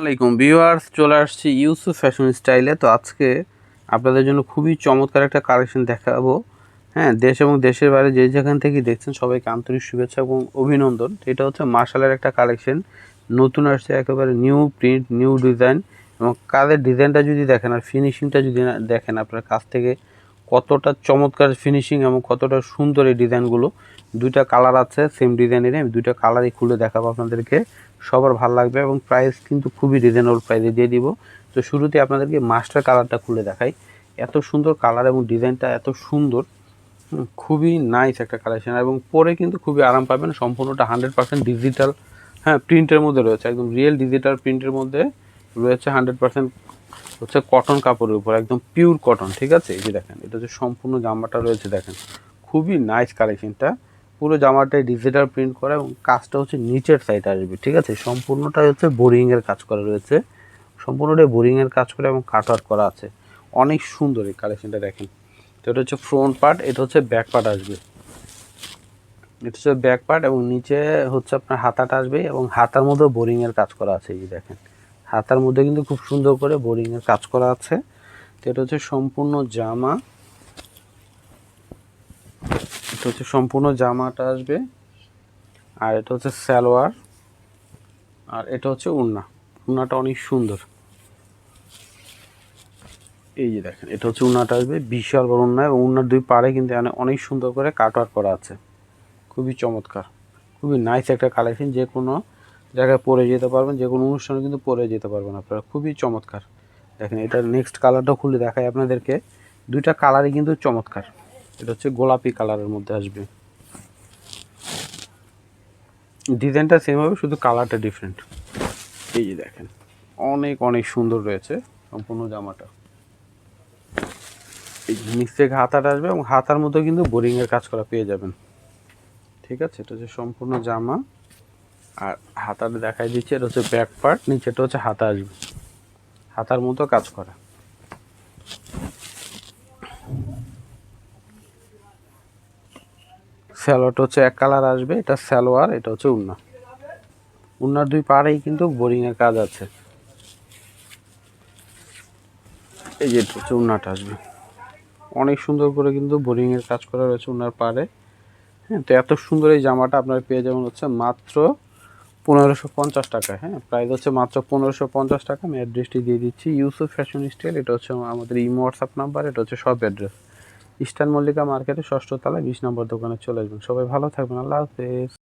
আসসালামাইকুম ভিউয়ার্স, চলে আসছি ইউসুফ ফ্যাশন স্টাইলে। তো আজকে আপনাদের জন্য খুবই চমৎকার একটা কালেকশন দেখাবো। হ্যাঁ দেশ এবং দেশের বাইরে যে যেখান থেকে দেখছেন, সবাইকে আন্তরিক শুভেচ্ছা এবং অভিনন্দন। এটা হচ্ছে মার্শালের একটা কালেকশন। নতুন আসছে একেবারে নিউ প্রিন্ট, নিউ ডিজাইন এবং কাজের ডিজাইনটা যদি দেখেন আর ফিনিশিংটা যদি দেখেন আপনার কাছ থেকে কতটা চমৎকার ফিনিশিং এবং কতটা সুন্দর এই ডিজাইনগুলো। দুইটা কালার আছে সেম ডিজাইনের আমি দুইটা কালারই খুলে দেখাবো আপনাদেরকে। সবার ভালো লাগবে এবং প্রাইস কিন্তু খুবই রিজনেবল প্রাইসে দিয়ে দিব। তো শুরুতে আপনাদেরকে মাস্টার কালারটা খুলে দেখাই। এত সুন্দর কালার এবং ডিজাইনটা এত সুন্দর। খুবই নাইস একটা কালেকশন এবং পরে কিন্তু খুবই আরাম পাবেন। সম্পূর্ণটা হান্ড্রেড পার্সেন্ট ডিজিটাল হ্যাঁ প্রিন্টের মধ্যে রয়েছে। একদম রিয়েল ডিজিটাল প্রিন্টের মধ্যে রয়েছে হান্ড্রেড পার্সেন্ট হচ্ছে কটন কাপড়ের উপর, একদম পিওর কটন ঠিক আছে? এই যে দেখেন, এটা হচ্ছে সম্পূর্ণ জামাটা রয়েছে, দেখেন, খুবই নাইস কালেকশনটা পুরো জামাটাই ডিজিটাল প্রিন্ট করা এবং কাজটা হচ্ছে নিচের সাইডে আসবে, ঠিক আছে? সম্পূর্ণটাই হচ্ছে বোরিংয়ের কাজ করা রয়েছে। সম্পূর্ণটাই বোরিংয়ের কাজ করা এবং কাটওয়ার্ক করা আছে। অনেক সুন্দর এই কালেকশনটা দেখেন। তো এটা হচ্ছে ফ্রন্ট পার্ট এটা হচ্ছে ব্যাক পার্ট আসবে। এটা হচ্ছে ব্যাক পার্ট এবং নিচে হচ্ছে আপনার হাতাটা আসবে এবং হাতার মধ্যে বোরিংয়ের কাজ করা আছে, এই দেখেন। হাতার মধ্যে কিন্তু খুব সুন্দর করে বোরিংয়ের কাজ করা আছে। তো এটা হচ্ছে সম্পূর্ণ জামা। এটা হচ্ছে সম্পূর্ণ জামাটা আসবে। আর এটা হচ্ছে সালোয়ার। আর এটা হচ্ছে উন্না। উন্নাটা অনেক সুন্দর। এই যে দেখেন, এটা হচ্ছে উন্নাটা আসবে। বিশাল বড় উন্না এবং উন্নার দুই পাড়ে কিন্তু অনেক সুন্দর করে কাটওয়ার্ক করা আছে। খুবই চমৎকার। খুবই নাইস একটা কালেকশন যে কোনো জায়গায় পরে যেতে পারবেন, যে কোনো অনুষ্ঠানে কিন্তু পরে যেতে পারবেন আপনারা। খুবই চমৎকার। দেখেন, এটার নেক্সট কালারটা খুলে দেখাই আপনাদেরকে। দুইটা কালারই কিন্তু চমৎকার। এটা হচ্ছে গোলাপি কালারের মধ্যে আসবে। ডিজাইনটা সেম হবে, শুধু কালারটা ডিফারেন্ট এই যে দেখেন, অনেক অনেক সুন্দর রয়েছে সম্পূর্ণ জামাটা। এই নিচ থেকে হাতাটা আসবে এবং হাতার মধ্যে কিন্তু বোরিংয়ের কাজ করা পেয়ে যাবেন। ঠিক আছে, এটা হচ্ছে সম্পূর্ণ জামা। আর হাতাটা দেখাই দিচ্ছি, এটা হচ্ছে ব্যাক পার্ট নিচেটা হচ্ছে হাতা আসবে। হাতার মতো কাজ করা। স্যালোয়ারটা হচ্ছে এক কালার আসবে, এটা স্যালোয়ার এটা হচ্ছে উন্না। উন্নার দুই পাড়েই কিন্তু বোরিংয়ের কাজ আছে। এই যে হচ্ছে উন্নাটা আসবে। অনেক সুন্দর করে কিন্তু বোরিংয়ের কাজ করা রয়েছে উন্নার পাড়ে। হ্যাঁ তো এত সুন্দর এই জামাটা আপনার পেয়ে যাবেন হচ্ছে মাত্র পনেরোশো পঞ্চাশ টাকা হ্যাঁ? প্রাইস হচ্ছে মাত্র পনেরোশো পঞ্চাশ টাকা। আমি অ্যাড্রেসটি দিয়ে দিচ্ছি ইউসুফ ফ্যাশন স্টাইল এটা হচ্ছে আমাদের ইমো হোয়াটসঅ্যাপ নাম্বার এটা হচ্ছে সব অ্যাড্রেস ইস্টার্ন মল্লিকা মার্কেটে ষষ্ঠ তলায় বিশ নম্বর দোকানে চলে আসবেন। সবাই ভালো থাকবেন, আল্লাহ হাফেজ।